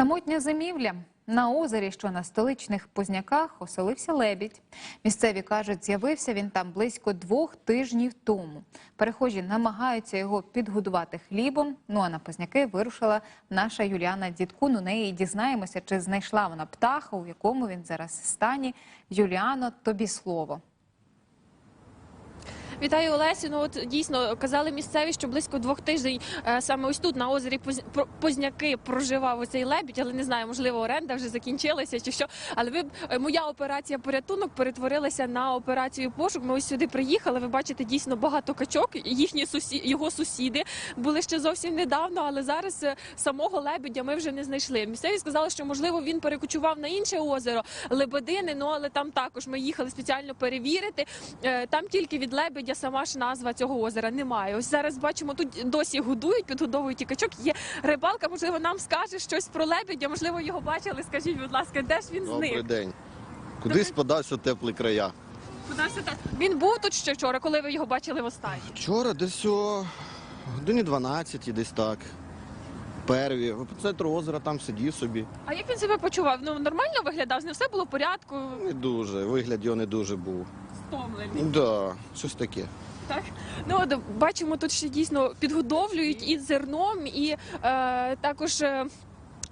Самотня зимівля. На озері, що на столичних Позняках, оселився лебідь. Місцеві кажуть, з'явився він там близько двох тижнів тому. Перехожі намагаються його підгодувати хлібом. Ну а на Позняки вирушила наша Юліана Дідкун. У неї дізнаємося, чи знайшла вона птаха, у якому він зараз стані. Юліано, тобі слово. Вітаю Олесю. Ну от дійсно казали місцеві, що близько двох тижнів е, саме ось тут на озері Поз- Позняки проживав оцей лебідь, але не знаю, можливо, оренда вже закінчилася чи що. Але ви е, моя операція порятунок перетворилася на операцію пошук. Ми ось сюди приїхали. Ви бачите дійсно багато качок. Їхні сусі... його сусіди були ще зовсім недавно, але зараз е, самого лебедя ми вже не знайшли. Місцеві сказали, що можливо він перекочував на інше озеро Лебедини. Ну але там також ми їхали спеціально перевірити. Там тільки від лебедя сама ж назва цього озера немає. Ось зараз бачимо, тут досі годують, підгодовують і качок. Є рибалка, можливо, нам скаже щось про лебедя. Можливо, його бачили. Скажіть, будь ласка, де ж він Добрий зник? день. Кудись подався теплі края. Куди ж? Він був тут ще вчора, коли ви його бачили востаннє. Вчора десь о годині 12, десь так. Перві. В епіцентру озера там сидів собі. А як він себе почував? Ну нормально виглядав, з ним все було в порядку, Не дуже. Вигляд його не дуже був. Стомлений. Да, щось таке. Так ну от бачимо, тут ще дійсно підгодовлюють і зерном, і е, також. е,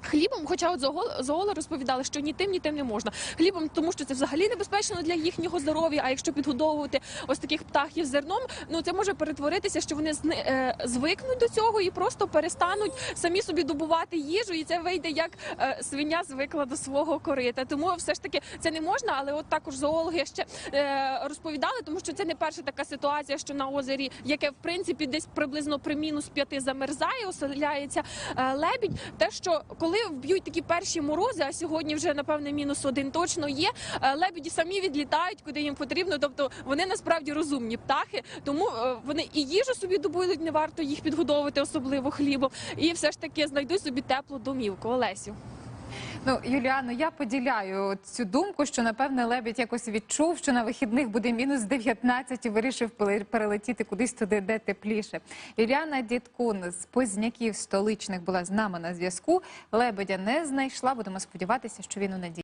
Хлібом, хоча от зоол- зоологи розповідали, що ні тим, ні тим не можна. Хлібом, тому що це взагалі небезпечно для їхнього здоров'я. А якщо підгодовувати ось таких птахів зерном, ну це може перетворитися, що вони е, звикнуть до цього і просто перестануть самі собі добувати їжу, і це вийде як е, свиня звикла до свого корита. Тому все ж таки це не можна, але от також зоологи ще е, розповідали, тому що це не перша така ситуація, що на озері, яке в принципі десь приблизно при мінус п'яти замерзає, оселяється лебідь. Те, що коли вб'ють такі перші морози, а сьогодні вже напевне мінус один точно є. лебіді. Лебеді самі відлітають, куди їм потрібно. Тобто вони насправді розумні птахи, тому е, вони і їжу собі добудуть, не варто їх підгодовувати, особливо хлібом, і все ж таки знайдуть собі теплу домівку. Олесю. Ну, Юліано, я поділяю цю думку, що напевне лебідь якось відчув, що на вихідних буде мінус 19 і вирішив перелетіти кудись туди, де тепліше. Юліана Дідкун з Позняків столичних була з нами на зв'язку. Лебедя не знайшла. Будемо сподіватися, що він у неділю.